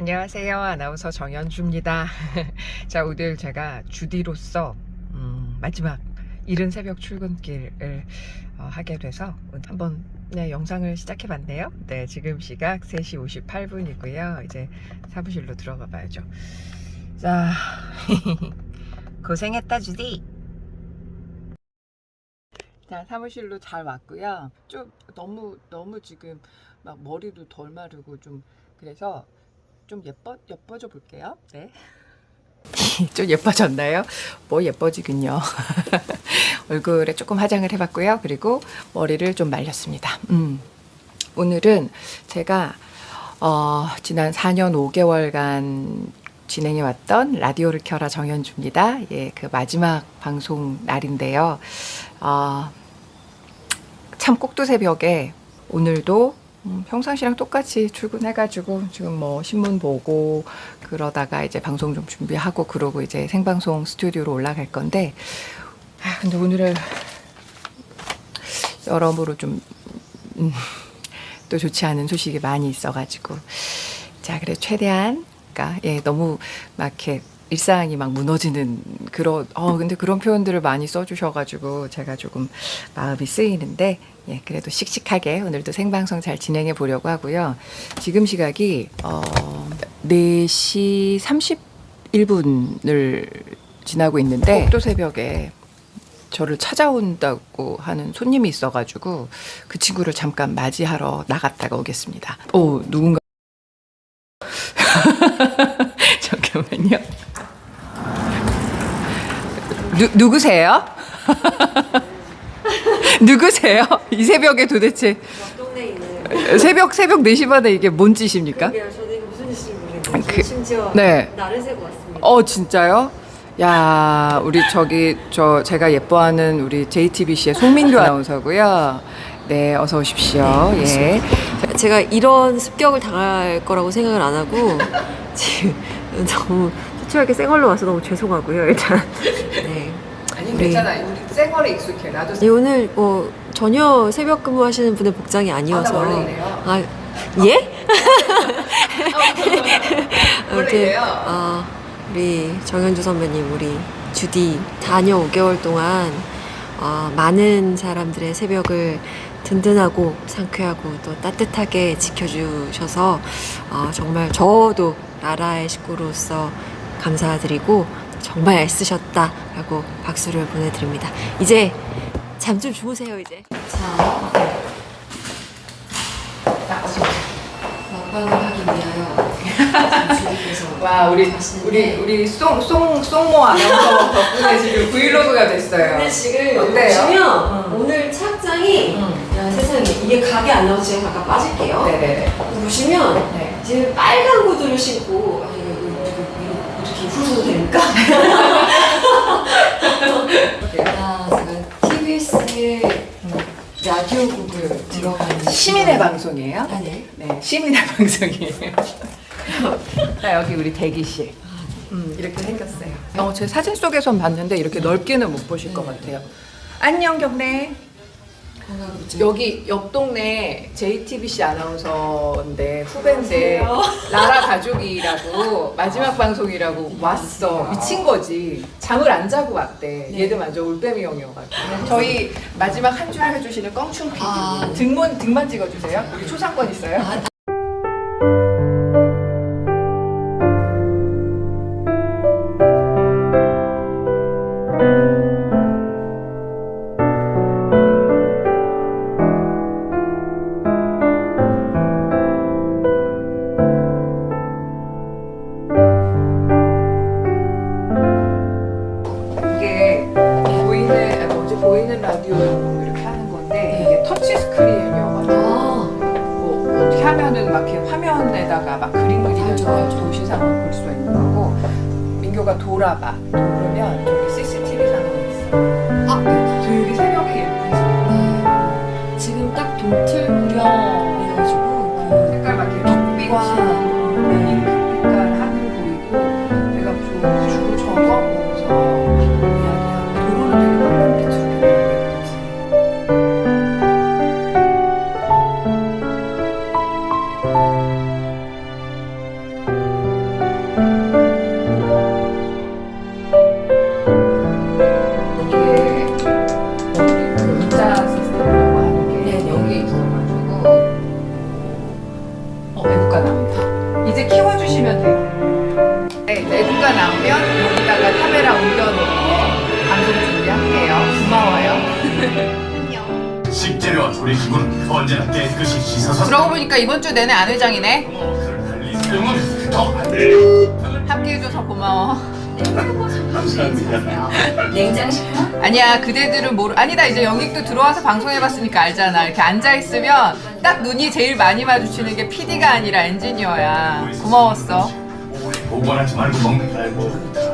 안녕하세요. 아나운서 정연주입니다. 자, 오늘 제가 주디로서 음, 마지막 이른 새벽 출근길을 어, 하게 돼서 한번 네, 영상을 시작해 봤네요. 네, 지금 시각 3시 58분이고요. 이제 사무실로 들어가 봐야죠. 자, 고생했다, 주디. 자, 사무실로 잘 왔고요. 좀 너무 너무 지금 막 머리도 덜 마르고 좀 그래서 좀 예뻐 예뻐져 볼게요. 네. 좀 예뻐졌나요? 뭐 예뻐지긴요. 얼굴에 조금 화장을 해봤고요. 그리고 머리를 좀 말렸습니다. 음. 오늘은 제가 어, 지난 4년 5개월간 진행해 왔던 라디오를 켜라 정현주입니다. 예, 그 마지막 방송 날인데요. 어, 참 꼭두 새벽에 오늘도 음, 평상시랑 똑같이 출근해가지고 지금 뭐 신문 보고 그러다가 이제 방송 좀 준비하고 그러고 이제 생방송 스튜디오로 올라갈 건데 아, 근데 오늘은 여러모로 좀 음, 또 좋지 않은 소식이 많이 있어가지고. 자 그래 최대한 그러니까 예 너무 막 이렇게 일상이 막 무너지는 그런 어 근데 그런 표현들을 많이 써주셔가지고 제가 조금 마음이 쓰이는데 예 그래도 씩씩하게 오늘도 생방송 잘 진행해 보려고 하고요. 지금 시각이 어 4시 31분을 지나고 있는데 또 새벽에. 저를 찾아온다고 하는 손님이 있어가지고 그 친구를 잠깐 맞이하러 나갔다가 오겠습니다. 오 누군가 잠깐만요. 누, 누구세요? 누구세요? 이 새벽에 도대체 동네에 있는 새벽 새벽 4시 반에 이게 뭔 짓입니까? 저도 이거 무슨 짓인지 모르겠는데 그- 심지어 네. 나를 세고 왔습니다. 어 진짜요? 야 우리 저기 저 제가 예뻐하는 우리 JTBC의 송민규 아나운서고요. 네 어서 오십시오. 예. 제가 이런 습격을 당할 거라고 생각을 안 하고 지금 너무 초췌하게 생얼로 와서 너무 죄송하고요. 일단 네. 괜찮아. 우리 쌩얼에 익숙해. 나도 네, 오늘 뭐 전혀 새벽 근무하시는 분의 복장이 아니어서 아, 나 원래 이래요. 아 예? 원래 아무튼 이래요. 아 우리 정현주 선배님 우리 주디 4년 5개월 동안 아, 많은 사람들의 새벽을 든든하고 상쾌하고 또 따뜻하게 지켜주셔서 아, 정말 저도 나라의 식구로서 감사드리고 정말 애쓰셨다라고 박수를 보내드립니다. 이제 잠 좀 주무세요 이제. 자, 먹방을 하기 위하여 와 우리 우리 우리 송송 송모 아나운서 덕분에 지금 브이로그가 됐어요. 근데 지금 어때요? 보시면 음. 오늘 착장이 음. 야 세상에 이게 각이 안 나와서 제가 잠깐 빠질게요. 네네네. 보시면 네. 지금 빨간 구두를 신고 이거 이거 풀어도 됩니까? 아 제가 TBS의 라디오국을 들어가는 시민의 방송이에요? 아 네. 네, 시민의 방송이에요. 자, 여기 우리 대기실. 음, 이렇게 생겼어요. 어, 제 사진 속에선 봤는데 이렇게 넓게는 못 보실 것 같아요. 안녕, 경례. 여기 옆 동네 JTBC 아나운서인데 후배인데 나라 가족이라고 마지막 방송이라고 왔어. 미친 거지. 잠을 안 자고 왔대. 얘도 완전 올빼미 형이어가지고. 저희 마지막 한줄 해주시는 껑충 PD 아, 네. 등만 등만 찍어주세요. 우리 초상권 있어요 라디오 이렇게 하는 건데 이게 터치 스크린이어가지고 아, 뭐 어떻게 하면은 막 이렇게 화면에다가 막 그림 그리면서 알죠, 알죠. 도시 상황 볼 수가 있는 거고 민교가 돌아봐. 돌으면 저기 CCTV 상황이 있어. 아 되게 새벽에 예쁜 상 네. 지금 딱 동틀 무렵 조리 기구는 언제나 깨끗이 씻어서 그러고 보니까 이번 주 내내 안 회장이네. 사용은 더안 돼. 함께해줘서 고마워. 감사합니다. 아니야 그대들은 모르 아니다 이제 영익도 들어와서 방송해봤으니까 알잖아 이렇게 앉아있으면 딱 눈이 제일 많이 마주치는 게 PD가 아니라 엔지니어야 고마웠어 오래 보관하지 말고 먹는 게 알고